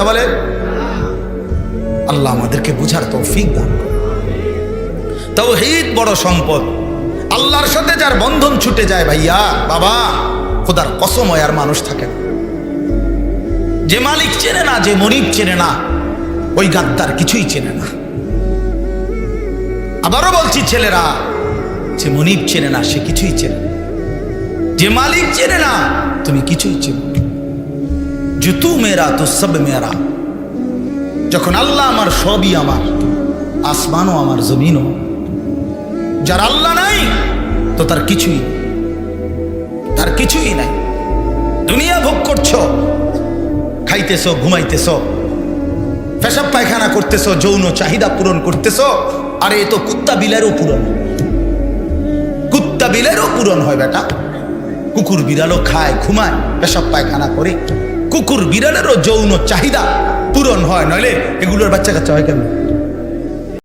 কথা বলে? আল্লাহ আমাদেরকে বুঝার তৌফিক দান তৌহিদ বড় সম্পদ। আল্লাহর সাথে যার বন্ধন ছুটে যায় ভাইয়া, বাবা, খোদার কসময় আর মানুষ থাকে না। যে মালিক চেনে না, যে মনিব চেনে না, ওই গাদ্দার কিছুই চেনে না। আবারও বলছি ছেলেরা, যে মনিব চেনে না, সে কিছুই চেনে যে মালিক চেনে না, তুমি কিছুই চেনো জুতু মেরা তো সব মেরা যখন আল্লাহ আমার সবই আমার, আসমানও আমার, জমিনও। যার আল্লাহ নাই, তো তার কিছুই তার কিছুই নাই। দুনিয়া ভোগ করছ, খাইতেছো, ঘুমাইতেছো, পেশাব পায়খানা করতেছো, যৌন চাহিদা পূরণ করতেছ, আরে এ তো কুত্তা বিলেরও পূরণ। কুত্তা বিলেরও পূরণ হয় বেটা। কুকুর বিড়ালও খায়, ঘুমায়, পেশাব পায়খানা করে। কুকুর বিড়ালেরও যৌন চাহিদা পূরণ হয়। নইলে এগুলোর বাচ্চা কাচ্চা হয় কেন